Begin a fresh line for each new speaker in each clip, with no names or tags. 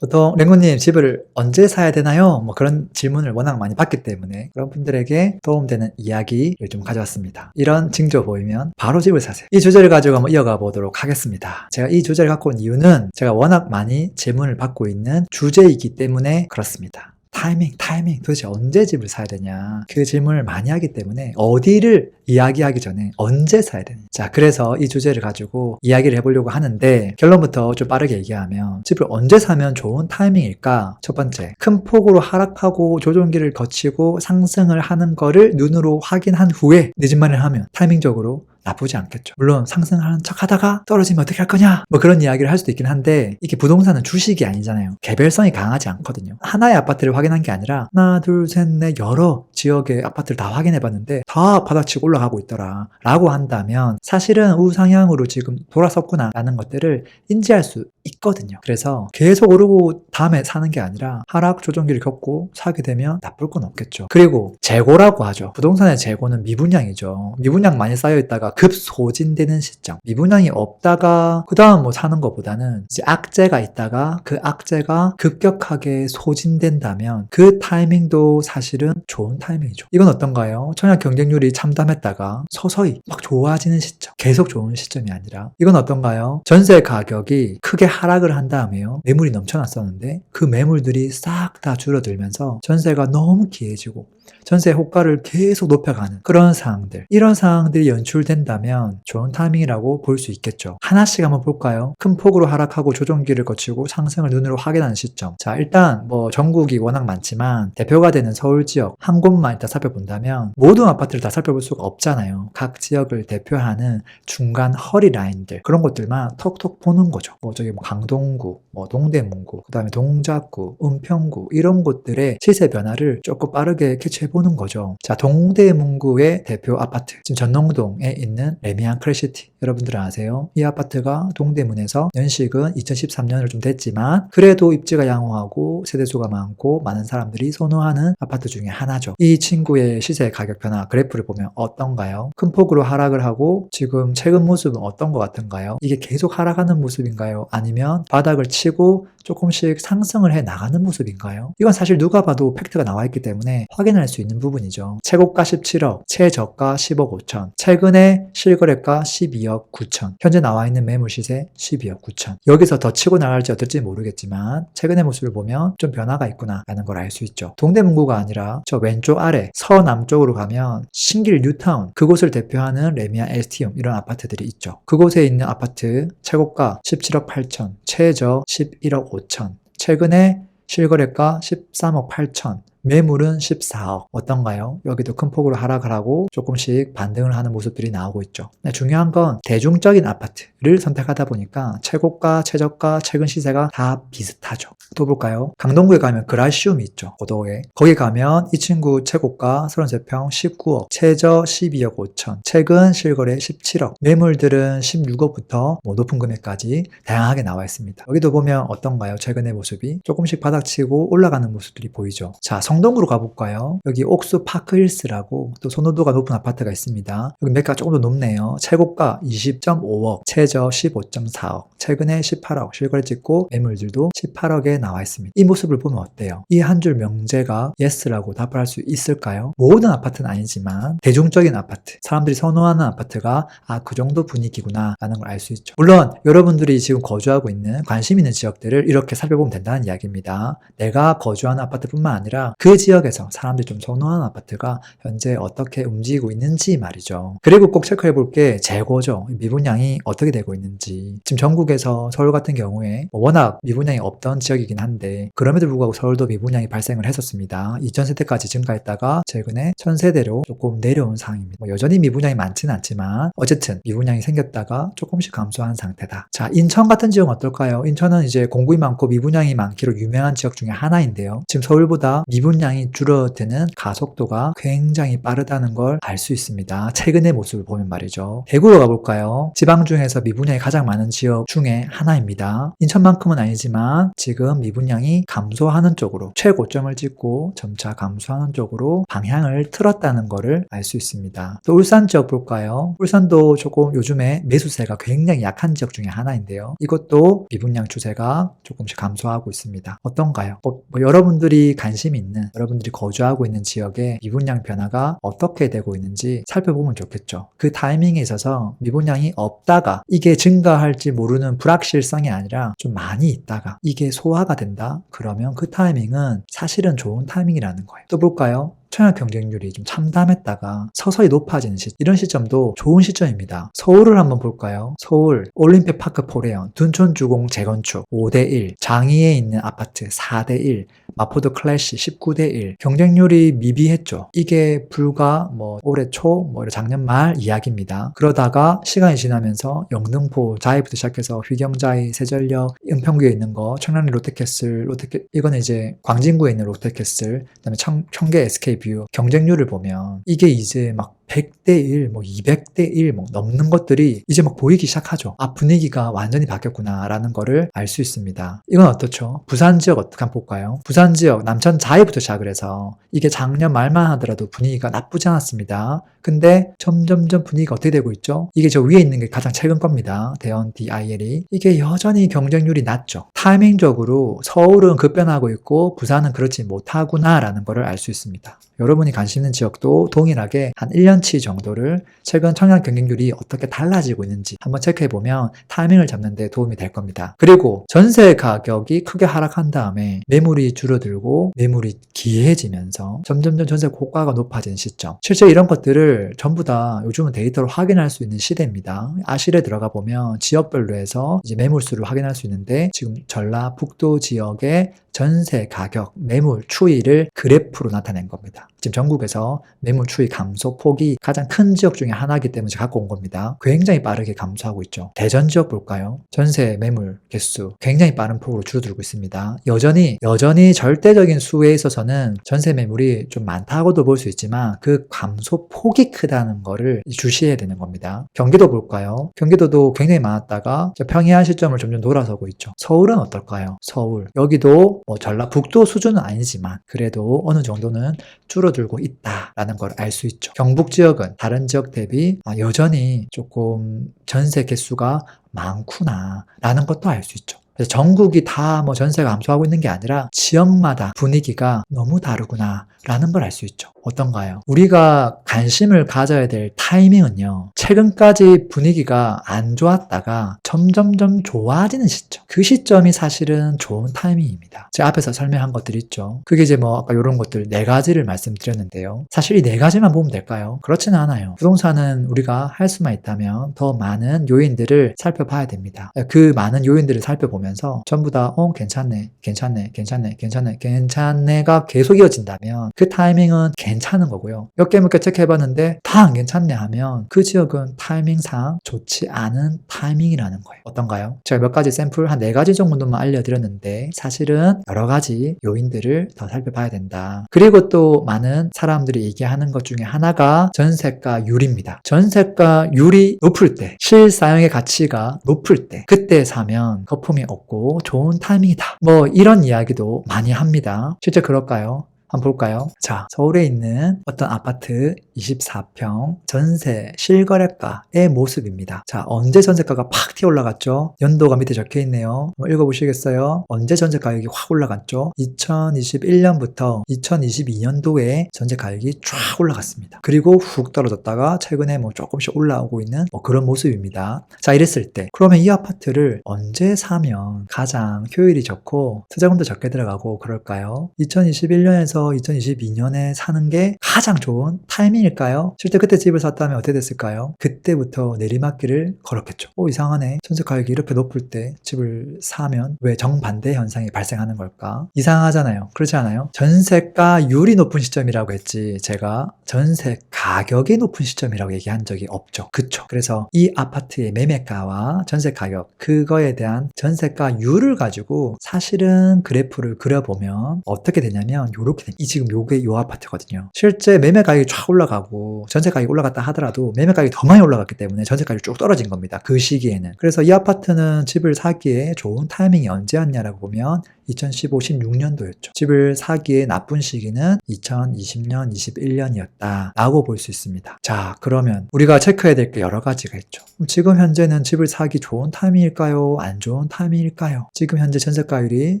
보통 랭구님 집을 언제 사야 되나요? 뭐 그런 질문을 워낙 많이 받기 때문에 그런 분들에게 도움되는 이야기를 좀 가져왔습니다. 이런 징조 보이면 바로 집을 사세요. 이 주제를 가지고 한번 이어가 보도록 하겠습니다. 제가 이 주제를 갖고 온 이유는 제가 워낙 많이 질문을 받고 있는 주제이기 때문에 그렇습니다. 타이밍, 타이밍. 도대체 언제 집을 사야 되냐. 그 질문을 많이 하기 때문에 어디를 이야기하기 전에 언제 사야 되냐. 자, 그래서 이 주제를 가지고 이야기를 해보려고 하는데 결론부터 좀 빠르게 얘기하면 집을 언제 사면 좋은 타이밍일까? 첫 번째, 큰 폭으로 하락하고 조정기를 거치고 상승을 하는 거를 눈으로 확인한 후에 늦은 말을 하면 타이밍적으로 나쁘지 않겠죠. 물론 상승하는 척 하다가 떨어지면 어떻게 할 거냐? 뭐 그런 이야기를 할 수도 있긴 한데 이게 부동산은 주식이 아니잖아요. 개별성이 강하지 않거든요. 하나의 아파트를 확인한 게 아니라 하나, 둘, 셋, 넷 여러 지역의 아파트를 다 확인해 봤는데 다 바닥치고 올라가고 있더라. 라고 한다면 사실은 우상향으로 지금 돌아섰구나 라는 것들을 인지할 수 있거든요. 그래서 계속 오르고 다음에 사는 게 아니라 하락 조정기를 겪고 사게 되면 나쁠 건 없겠죠. 그리고 재고라고 하죠. 부동산의 재고는 미분양이죠. 미분양 많이 쌓여 있다가 급 소진되는 시점. 미분양이 없다가 그 다음 뭐 사는 것보다는 이제 악재가 있다가 그 악재가 급격하게 소진된다면 그 타이밍도 사실은 좋은 타이밍이죠. 이건 어떤가요? 청약 경쟁률이 참담했다가 서서히 막 좋아지는 시점. 계속 좋은 시점이 아니라 이건 어떤가요? 전세 가격이 크게 하락을 한 다음에요. 매물이 넘쳐났었는데 그 매물들이 싹 다 줄어들면서 전세가 너무 기해지고 전세 호가를 계속 높여가는 그런 상황들. 이런 상황들이 연출된다면 좋은 타이밍이라고 볼 수 있겠죠. 하나씩 한번 볼까요? 큰 폭으로 하락하고 조정기를 거치고 상승을 눈으로 확인하는 시점. 자, 일단 뭐 전국이 워낙 많지만 대표가 되는 서울 지역 한 곳만 일단 살펴본다면 모든 아파트를 다 살펴볼 수가 없잖아요. 각 지역을 대표하는 중간 허리 라인들 그런 것들만 톡톡 보는 거죠. 뭐 저기 뭐 강동구, 뭐 동대문구, 그 다음에 동작구, 은평구 이런 곳들의 시세 변화를 조금 빠르게 캐치 해 보는 거죠. 자, 동대문구의 대표 아파트 지금 전농동에 있는 레미안 크래시티 여러분들 아세요? 이 아파트가 동대문에서 연식은 2013년을 좀 됐지만 그래도 입지가 양호하고 세대수가 많고 많은 사람들이 선호하는 아파트 중에 하나죠. 이 친구의 시세 가격 변화 그래프를 보면 어떤가요? 큰 폭으로 하락을 하고 지금 최근 모습은 어떤 것 같은가요? 이게 계속 하락하는 모습인가요? 아니면 바닥을 치고 조금씩 상승을 해 나가는 모습인가요? 이건 사실 누가 봐도 팩트가 나와 있기 때문에 확인 할 수 있는 부분이죠. 최고가 17억, 최저가 10억 5천, 최근에 실거래가 12억 9천, 현재 나와 있는 매물 시세 12억 9천. 여기서 더 치고 나갈지 어떨지 모르겠지만 최근의 모습을 보면 좀 변화가 있구나라는 걸 알 수 있죠. 동대문구가 아니라 저 왼쪽 아래 서남쪽으로 가면 신길 뉴타운 그곳을 대표하는 레미안 에스티움 이런 아파트들이 있죠. 그곳에 있는 아파트 최고가 17억 8천, 최저 11억 5천. 최근에 실거래가 13억 8천, 매물은 14억. 어떤가요? 여기도 큰 폭으로 하락을 하고 조금씩 반등을 하는 모습들이 나오고 있죠. 근데 중요한 건 대중적인 아파트 를 선택하다 보니까 최고가, 최저가, 최근 시세가 다 비슷하죠. 또 볼까요? 강동구에 가면 그라시움이 있죠. 고도에. 거기 가면 이 친구 최고가 33평 19억, 최저 12억 5천, 최근 실거래 17억, 매물들은 16억부터 뭐 높은 금액까지 다양하게 나와 있습니다. 여기도 보면 어떤가요? 최근의 모습이 조금씩 바닥치고 올라가는 모습들이 보이죠. 자, 성동구로 가볼까요? 여기 옥수 파크힐스라고 또 선호도가 높은 아파트가 있습니다. 여기 매가 조금 더 높네요. 최고가 20.5억, 최저 15.4억, 최근에 18억 실거래 찍고 매물들도 18억에 나와 있습니다. 이 모습을 보면 어때요? 이 한 줄 명제가 예스라고 답을 할 수 있을까요? 모든 아파트는 아니지만 대중적인 아파트, 사람들이 선호하는 아파트가 아 그 정도 분위기구나 라는 걸 알 수 있죠. 물론 여러분들이 지금 거주하고 있는 관심 있는 지역들을 이렇게 살펴보면 된다는 이야기입니다. 내가 거주하는 아파트뿐만 아니라 그 지역에서 사람들이 좀 선호하는 아파트가 현재 어떻게 움직이고 있는지 말이죠. 그리고 꼭 체크해 볼 게 재고죠. 미분양이 어떻게 되고 있는지. 지금 전국에서 서울 같은 경우에 뭐 워낙 미분양이 없던 지역이긴 한데 그럼에도 불구하고 서울도 미분양이 발생을 했었습니다. 2000세대까지 증가했다가 최근에 1000세대로 조금 내려온 상황입니다. 뭐 여전히 미분양이 많지는 않지만 어쨌든 미분양이 생겼다가 조금씩 감소한 상태다. 자, 인천 같은 지역은 어떨까요? 인천은 이제 공급이 많고 미분양이 많기로 유명한 지역 중에 하나인데요. 지금 서울보다 미분 미분양이 줄어드는 가속도가 굉장히 빠르다는 걸 알 수 있습니다. 최근의 모습을 보면 말이죠. 대구로 가볼까요? 지방 중에서 미분양이 가장 많은 지역 중에 하나입니다. 인천만큼은 아니지만 지금 미분양이 감소하는 쪽으로 최고점을 찍고 점차 감소하는 쪽으로 방향을 틀었다는 것을 알 수 있습니다. 또 울산 지역 볼까요? 울산도 조금 요즘에 매수세가 굉장히 약한 지역 중에 하나인데요. 이것도 미분양 추세가 조금씩 감소하고 있습니다. 어떤가요? 어, 뭐 여러분들이 관심 있는 여러분들이 거주하고 있는 지역의 미분양 변화가 어떻게 되고 있는지 살펴보면 좋겠죠. 그 타이밍에 있어서 미분양이 없다가 이게 증가할지 모르는 불확실성이 아니라 좀 많이 있다가 이게 소화가 된다? 그러면 그 타이밍은 사실은 좋은 타이밍이라는 거예요. 또 볼까요? 청약 경쟁률이 좀 참담했다가 서서히 높아지는 시 이런 시점도 좋은 시점입니다. 서울을 한번 볼까요? 서울 올림픽 파크 포레온 둔촌 주공 재건축 5대1 장위에 있는 아파트 4대1 마포드 클래시 19대 1 경쟁률이 미비했죠. 이게 불과 뭐 올해 초, 뭐 작년 말 이야기입니다. 그러다가 시간이 지나면서 영등포 자이부터 시작해서 휘경자이, 세전력, 은평구에 있는 거, 청량리 롯데캐슬, 롯데 이거는 이제 광진구에 있는 롯데캐슬, 그다음에 청, 청계 SK뷰 경쟁률을 보면 이게 이제 막 100대 1, 뭐 200대 1, 뭐 넘는 것들이 이제 막 보이기 시작하죠. 아, 분위기가 완전히 바뀌었구나라는 거를 알 수 있습니다. 이건 어떻죠? 부산 지역 어떻게 한번 볼까요? 부산 지역 남천 자이부터 시작을 해서 이게 작년 말만 하더라도 분위기가 나쁘지 않았습니다. 근데 점점점 분위기가 어떻게 되고 있죠? 이게 저 위에 있는 게 가장 최근 겁니다. 대원 DIL이. 이게 여전히 경쟁률이 낮죠. 타이밍적으로 서울은 급변하고 있고 부산은 그렇지 못하구나라는 거를 알 수 있습니다. 여러분이 관심 있는 지역도 동일하게 한 1년치 정도를 최근 청약 경쟁률이 어떻게 달라지고 있는지 한번 체크해 보면 타이밍을 잡는 데 도움이 될 겁니다. 그리고 전세 가격이 크게 하락한 다음에 매물이 줄어들고 매물이 기해지면서 점점점 전세 고가가 높아진 시점. 실제 이런 것들을 전부 다 요즘은 데이터로 확인할 수 있는 시대입니다. 아실에 들어가 보면 지역별로 해서 이제 매물수를 확인할 수 있는데 지금 전라북도 지역의 전세 가격, 매물 추이를 그래프로 나타낸 겁니다. 지금 전국에서 매물 추이 감소 폭이 가장 큰 지역 중에 하나이기 때문에 갖고 온 겁니다. 굉장히 빠르게 감소하고 있죠. 대전 지역 볼까요? 전세 매물 개수 굉장히 빠른 폭으로 줄어들고 있습니다. 여전히 여전히 절대적인 수에 있어서는 전세 매물이 좀 많다고도 볼 수 있지만 그 감소 폭이 크다는 거를 주시해야 되는 겁니다. 경기도 볼까요? 경기도도 굉장히 많았다가 평이한 시점을 점점 돌아서고 있죠. 서울은 어떨까요? 서울 여기도 뭐 전라북도 수준은 아니지만 그래도 어느 정도는 줄어들고 있다라는 걸 알 수 있죠. 경북 지역은 다른 지역 대비 아, 여전히 조금 전세 개수가 많구나라는 것도 알 수 있죠. 그래서 전국이 다 뭐 전세가 감소하고 있는 게 아니라 지역마다 분위기가 너무 다르구나 라는 걸 알 수 있죠. 어떤가요? 우리가 관심을 가져야 될 타이밍은요. 최근까지 분위기가 안 좋았다가 점점점 좋아지는 시점. 그 시점이 사실은 좋은 타이밍입니다. 제가 앞에서 설명한 것들 있죠. 그게 이제 뭐 아까 이런 것들 네 가지를 말씀드렸는데요. 사실 이 네 가지만 보면 될까요? 그렇지는 않아요. 부동산은 우리가 할 수만 있다면 더 많은 요인들을 살펴봐야 됩니다. 그 많은 요인들을 살펴보면 서 전부 다 어, 괜찮네, 괜찮네, 괜찮네, 괜찮네, 괜찮네가 계속 이어진다면 그 타이밍은 괜찮은 거고요. 몇 개 몇 개 체크해봤는데 다 안 괜찮네 하면 그 지역은 타이밍상 좋지 않은 타이밍이라는 거예요. 어떤가요? 제가 몇 가지 샘플 한 네 가지 정도만 알려드렸는데 사실은 여러 가지 요인들을 더 살펴봐야 된다. 그리고 또 많은 사람들이 얘기하는 것 중에 하나가 전세가율입니다. 전세가율이 높을 때, 실사용의 가치가 높을 때, 그때 사면 거품이 없고 좋은 타이밍이다. 뭐 이런 이야기도 많이 합니다. 실제 그럴까요? 한번 볼까요? 자, 서울에 있는 어떤 아파트 24평 전세 실거래가의 모습입니다. 자, 언제 전세가가 팍 튀어 올라갔죠? 연도가 밑에 적혀 있네요. 뭐 읽어보시겠어요? 언제 전세 가격이 확 올라갔죠? 2021년부터 2022년도에 전세 가격이 쫙 올라갔습니다. 그리고 훅 떨어졌다가 최근에 뭐 조금씩 올라오고 있는 뭐 그런 모습입니다. 자, 이랬을 때 그러면 이 아파트를 언제 사면 가장 효율이 좋고 투자금도 적게 들어가고 그럴까요? 2021년에서 2022년에 사는 게 가장 좋은 타이밍일까요? 실제 그때 집을 샀다면 어떻게 됐을까요? 그때부터 내리막길을 걸었겠죠. 어, 이상하네. 전세 가격이 이렇게 높을 때 집을 사면 왜 정반대 현상이 발생하는 걸까? 이상하잖아요. 그렇지 않아요? 전세가율이 높은 시점이라고 했지 제가 전세 가격이 높은 시점이라고 얘기한 적이 없죠. 그쵸? 그래서 이 아파트의 매매가와 전세 가격 그거에 대한 전세가율을 가지고 사실은 그래프를 그려보면 어떻게 되냐면 이렇게 이 지금 요게 요 아파트거든요. 실제 매매 가격이 쫙 올라가고 전세 가격이 올라갔다 하더라도 매매 가격이 더 많이 올라갔기 때문에 전세 가격이 쭉 떨어진 겁니다. 그 시기에는. 그래서 이 아파트는 집을 사기에 좋은 타이밍이 언제였냐라고 보면 2015, 16년도였죠. 집을 사기에 나쁜 시기는 2020년, 21년이었다. 라고 볼 수 있습니다. 자, 그러면 우리가 체크해야 될 게 여러 가지가 있죠. 지금 현재는 집을 사기 좋은 타이밍일까요? 안 좋은 타이밍일까요? 지금 현재 전세가율이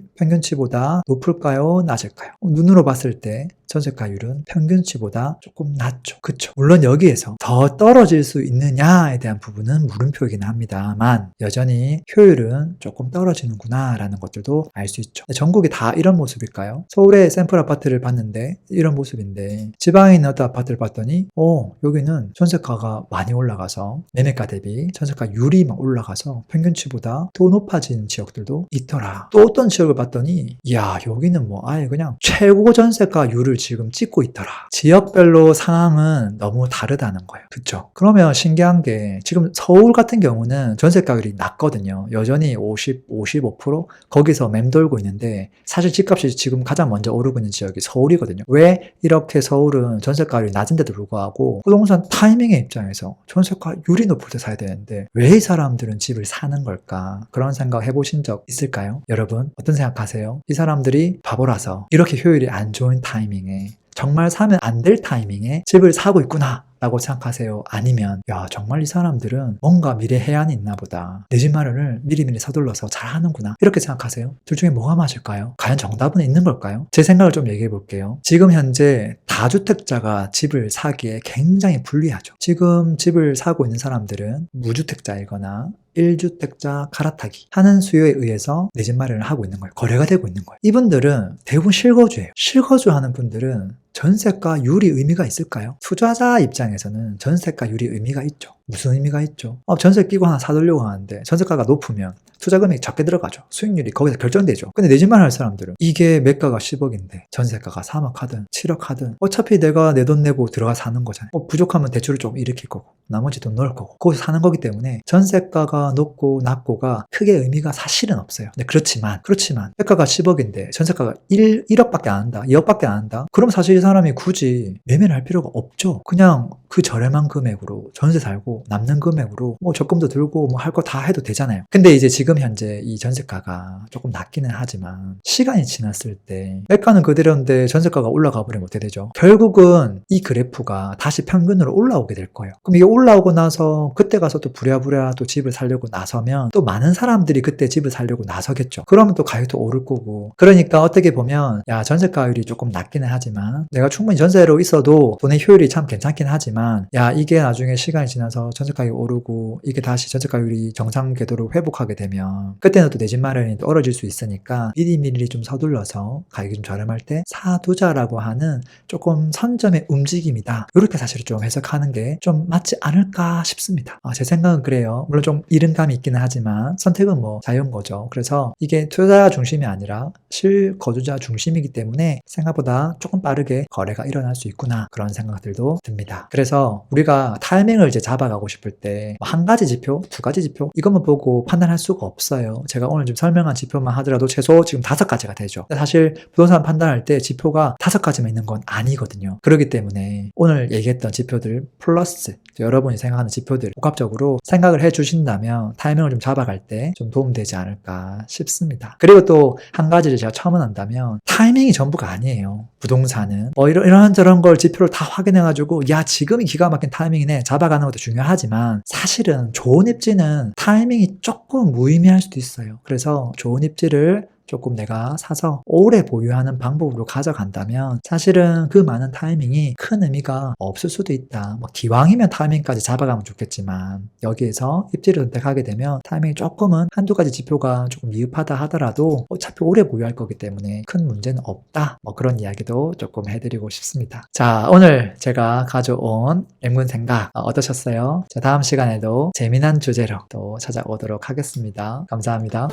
평균치보다 높을까요? 낮을까요? 눈으로 봤을 때 전세가율은 평균치보다 조금 낮죠. 그쵸. 물론 여기에서 더 떨어질 수 있느냐에 대한 부분은 물음표이긴 합니다만 여전히 효율은 조금 떨어지는구나 라는 것들도 알 수 있죠. 전국이 다 이런 모습일까요? 서울의 샘플 아파트를 봤는데 이런 모습인데 지방에 있는 어떤 아파트를 봤더니 어 여기는 전세가가 많이 올라가서 매매가 대비 전세가율이 막 올라가서 평균치보다 더 높아진 지역들도 있더라. 또 어떤 지역을 봤더니 야 여기는 뭐 아예 그냥 최고 전세가율을 지금 찍고 있더라. 지역별로 상황은 너무 다르다는 거예요. 그쵸? 그러면 신기한 게 지금 서울 같은 경우는 전세 가율이 낮거든요. 여전히 50, 55% 거기서 맴돌고 있는 데 사실 집값이 지금 가장 먼저 오르고 있는 지역이 서울이거든요. 왜 이렇게 서울은 전세가율이 낮은데도 불구하고 부동산 타이밍의 입장에서 전세가율이 높을 때 사야 되는데 왜 이 사람들은 집을 사는 걸까? 그런 생각 해보신 적 있을까요? 여러분 어떤 생각하세요? 이 사람들이 바보라서 이렇게 효율이 안 좋은 타이밍에 정말 사면 안 될 타이밍에 집을 사고 있구나. 라고 생각하세요? 아니면 야 정말 이 사람들은 뭔가 미래 해안이 있나 보다 내 집 마련을 미리미리 서둘러서 잘하는구나 이렇게 생각하세요? 둘 중에 뭐가 맞을까요? 과연 정답은 있는 걸까요? 제 생각을 좀 얘기해 볼게요 지금 현재 다주택자가 집을 사기에 굉장히 불리하죠 지금 집을 사고 있는 사람들은 무주택자이거나 1주택자 갈아타기 하는 수요에 의해서 내 집 마련을 하고 있는 거예요. 거래가 되고 있는 거예요. 이분들은 대부분 실거주예요. 실거주 하는 분들은 전세가율이 의미가 있을까요? 투자자 입장에서는 전세가율이 의미가 있죠. 무슨 의미가 있죠? 어, 전세 끼고 하나 사두려고 하는데 전세가가 높으면 투자 금액이 적게 들어가죠. 수익률이 거기서 결정되죠. 근데 내 집만 할 사람들은 이게 매가가 10억인데 전세가가 3억 하든 7억 하든 어차피 내가 내 돈 내고 들어가 사는 거잖아요. 어, 부족하면 대출을 좀 일으킬 거고 나머지 돈 넣을 거고 거기서 사는 거기 때문에 전세가가 높고 낮고가 크게 의미가 사실은 없어요. 근데 그렇지만 그렇지만 매가가 10억인데 전세가가 1, 1억밖에 안 한다. 2억밖에 안 한다. 그럼 사실 이 사람이 굳이 매매를 할 필요가 없죠. 그냥 그 저렴한 금액으로 전세 살고 남는 금액으로 뭐 적금도 들고 뭐 할 거 다 해도 되잖아요. 근데 이제 지금 현재 이 전세가가 조금 낮기는 하지만 시간이 지났을 때 매가는 그대로인데 전세가가 올라가 버리면 어떻게 되죠? 결국은 이 그래프가 다시 평균으로 올라오게 될 거예요. 그럼 이게 올라오고 나서 그때 가서 또 부랴부랴 또 집을 살려고 나서면 또 많은 사람들이 그때 집을 살려고 나서겠죠. 그러면 또 가격도 오를 거고. 그러니까 어떻게 보면 야 전세가율이 조금 낮기는 하지만 내가 충분히 전세로 있어도 돈의 효율이 참 괜찮긴 하지만 야 이게 나중에 시간이 지나서 전세 가격이 오르고 이게 다시 전세가율이 정상 궤도로 회복하게 되면 그때는 또 내 집 마련이 떨어질 수 있으니까 미리미리 좀 서둘러서 가격이 좀 저렴할 때 사두자라고 하는 조금 선점의 움직임이다. 이렇게 사실 좀 해석하는 게 좀 맞지 않을까 싶습니다. 아, 제 생각은 그래요. 물론 좀 이른 감이 있기는 하지만 선택은 뭐 자유인 거죠. 그래서 이게 투자자 중심이 아니라 실거주자 중심이기 때문에 생각보다 조금 빠르게 거래가 일어날 수 있구나 그런 생각들도 듭니다. 그래서 우리가 타이밍을 이제 잡아가고 싶을 때 한 가지 지표, 두 가지 지표 이것만 보고 판단할 수가 없어요. 제가 오늘 지금 설명한 지표만 하더라도 최소 지금 다섯 가지가 되죠. 사실 부동산 판단할 때 지표가 다섯 가지만 있는 건 아니거든요. 그렇기 때문에 오늘 얘기했던 지표들 플러스 여러분이 생각하는 지표들 복합적으로 생각을 해 주신다면 타이밍을 좀 잡아갈 때 좀 도움되지 않을까 싶습니다. 그리고 또 한 가지를 제가 첨언한다면 타이밍이 전부가 아니에요. 부동산은 뭐 이런 이런 저런 걸 지표를 다 확인해 가지고 야 지금이 기가 막힌 타이밍이네 잡아가는 것도 중요하지만 사실은 좋은 입지는 타이밍이 조금 무의미할 수도 있어요. 그래서 좋은 입지를 조금 내가 사서 오래 보유하는 방법으로 가져간다면 사실은 그 많은 타이밍이 큰 의미가 없을 수도 있다. 뭐 기왕이면 타이밍까지 잡아가면 좋겠지만 여기에서 입지를 선택하게 되면 타이밍이 조금은 한두 가지 지표가 조금 미흡하다 하더라도 어차피 오래 보유할 거기 때문에 큰 문제는 없다. 뭐 그런 이야기도 조금 해드리고 싶습니다. 자 오늘 제가 가져온 엠군 생각 어떠셨어요? 자 다음 시간에도 재미난 주제로 또 찾아오도록 하겠습니다. 감사합니다.